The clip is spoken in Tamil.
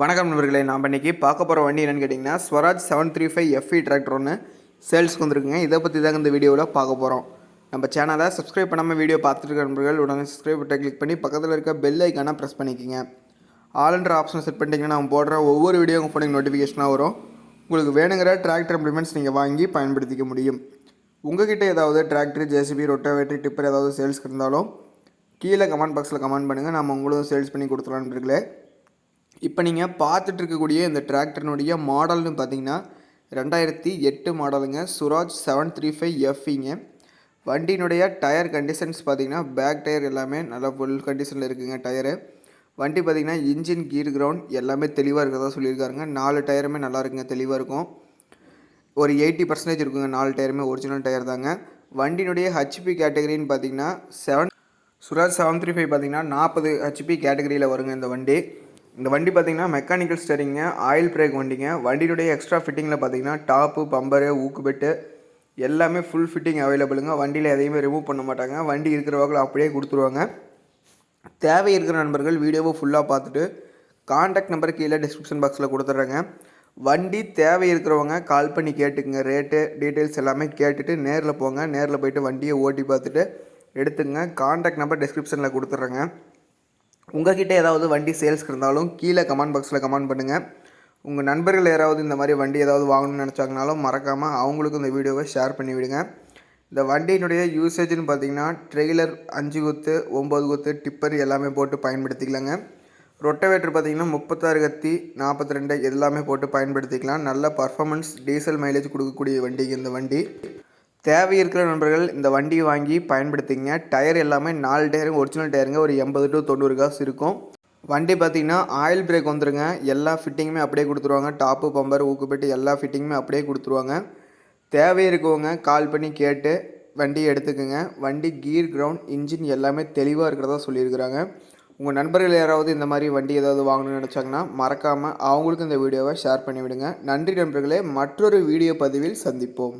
வணக்கம் நண்பர்களே நாம் இன்றைக்கி பார்க்க போகிற வண்டி என்னென்னு கேட்டிங்கன்னா Swaraj seven three five FE tractor ஒன்று சேல்ஸ்க்கு வந்திருக்குங்க. இதை பற்றி தாங்க இந்த வீடியோவில் பார்க்க போகிறோம் நம்ம சேனலை சப்ஸ்கிரைப் பண்ணாமல் வீடியோ பார்த்துட்டு நண்பர்கள் உடனே சப்ஸ்கிரைப் பட்டை கிளிக் பண்ணி பக்கத்தில் இருக்க பெல் ஐக்கானை ப்ரெஸ் பண்ணிக்கோங்க. ஆல்ன்ற ஆப்ஷன் செட் பண்ணிட்டீங்கன்னா நம்ம போடுற ஒவ்வொரு வீடியோ உங்கள் ஃபோனுக்கு நோட்டிஃபிகேஷனாக வரும். உங்களுக்கு வேணுங்கிற டிராக்டர் இம்ப்ளிமெண்ட்ஸ் நீங்கள் வாங்கி பயன்படுத்திக்க முடியும். உங்ககிட்ட ஏதாவது டிராக்டர் ஜேசிபி ரொட்டாவேட்டரி டிப்பர் ஏதாவது சேல்ஸ்க்கு இருந்தாலும் கீழே கமெண்ட் பாக்ஸில் கமெண்ட் பண்ணுங்கள் நம்ம உங்களும் சேல்ஸ் பண்ணி கொடுத்துலாம் நண்பர்களே. இப்போ நீங்கள் பார்த்துட்டு இருக்கக்கூடிய இந்த டிராக்டர்னுடைய மாடல்னு பார்த்தீங்கன்னா ரெண்டாயிரத்தி எட்டு மாடலுங்க. சுராஜ் செவன் த்ரீ ஃபைவ் எஃப்இங்க வண்டியினுடைய டயர் கண்டிஷன்ஸ் பார்த்தீங்கன்னா பேக் டயர் எல்லாமே நல்லா ஃபுல் கண்டிஷனில் இருக்குங்க டயரு. வண்டி பார்த்தீங்கன்னா இன்ஜின் கீர் கிரவுண்ட் எல்லாமே தெளிவாக இருக்கிறதா சொல்லியிருக்காருங்க. நாலு டயருமே நல்லா இருக்குங்க தெளிவாக இருக்கும். ஒரு எயிட்டி பர்சன்டேஜ் இருக்குங்க நாலு டயருமே ஒரிஜினல் டயர் தாங்க. வண்டியினுடைய ஹெச்பி கேட்டகரின்னு பார்த்தீங்கன்னா seven Swaraj seven three five பார்த்தீங்கன்னா நாற்பது ஹெச்பி கேட்டகரியில் வருங்க இந்த வண்டி. இந்த வண்டி பார்த்தீங்கன்னா மெக்கானிக்கல் ஸ்டரிங்க ஆயில் பிரேக் வண்டிங்க. வண்டியினுடைய எக்ஸ்ட்ரா ஃபிட்டிங்கில் பார்த்தீங்கன்னா டாப்பு பம்பரு ஊக்கு பெட்டு எல்லாமே ஃபுல் ஃபிட்டிங் அவைலபிளுங்க வண்டியில் எதையுமே ரிமூவ் பண்ண மாட்டாங்க. வண்டி இருக்கிற அப்படியே கொடுத்துருவாங்க. தேவை இருக்கிற நண்பர்கள் வீடியோவை ஃபுல்லாக பார்த்துட்டு காண்டாக்ட் நம்பர் கீழே டிஸ்கிரிப்ஷன் பாக்ஸில் கொடுத்துட்றேங்க. வண்டி தேவை இருக்கிறவங்க கால் பண்ணி கேட்டுக்குங்க. ரேட்டு டீட்டெயில்ஸ் எல்லாமே கேட்டுட்டு நேரில் போங்க. நேரில் போயிட்டு வண்டியை ஓட்டி பார்த்துட்டு எடுத்துங்க காண்டாக்ட் நம்பர் டிஸ்கிரிப்ஷனில் கொடுத்துட்றேங்க. உங்ககிட்ட ஏதாவது வண்டி சேல்ஸ்க்கு இருந்தாலும் கீழே கமெண்ட் பாக்ஸில் கமெண்ட் பண்ணுங்கள் உங்கள் நண்பர்கள் யாராவது இந்த மாதிரி வண்டி ஏதாவது வாங்கணும்னு நினச்சாங்கனாலும் மறக்காமல் அவங்களுக்கும் இந்த வீடியோவை ஷேர் பண்ணி விடுங்க. இந்த வண்டியினுடைய யூசேஜ்னு பார்த்தீங்கன்னா ட்ரெய்லர் அஞ்சு குத்து ஒம்பது குத்து டிப்பர் எல்லாமே போட்டு பயன்படுத்திக்கலாங்க. ரொட்டவேட்டர் பார்த்திங்கன்னா முப்பத்தாறு கத்தி நாற்பத்தி ரெண்டு எல்லாமே போட்டு பயன்படுத்திக்கலாம். நல்ல பர்ஃபார்மன்ஸ் டீசல் மைலேஜ் கொடுக்கக்கூடிய வண்டிக்கு இந்த வண்டி. தேவை இருக்கிற நண்பர்கள் இந்த வண்டியை வாங்கி பயன்படுத்திங்க. டயர் எல்லாமே நாலு டயருங்க ஒரிஜினல் டயருங்க. ஒரு எண்பது டு தொண்ணூறு காசு இருக்கும். வண்டி பார்த்திங்கன்னா ஆயில் பிரேக் வந்துருங்க. எல்லா ஃபிட்டிங்குமே அப்படியே கொடுத்துருவாங்க. டாப்பு பம்பர் ஊக்குப்பெட்டு எல்லா ஃபிட்டிங்குமே அப்படியே கொடுத்துருவாங்க. தேவை இருக்கவங்க கால் பண்ணி கேட்டு வண்டியை எடுத்துக்கோங்க. வண்டி கீர் கிரவுண்ட் இன்ஜின் எல்லாமே தெளிவாக இருக்கிறதா சொல்லியிருக்கிறாங்க. உங்கள் நண்பர்கள் யாராவது இந்த மாதிரி வண்டி ஏதாவது வாங்கணும்னு நினச்சாங்கன்னா மறக்காமல் அவங்களுக்கும் இந்த வீடியோவை ஷேர் பண்ணிவிடுங்க. நன்றி நண்பர்களே மற்றொரு வீடியோ பதிவில் சந்திப்போம்.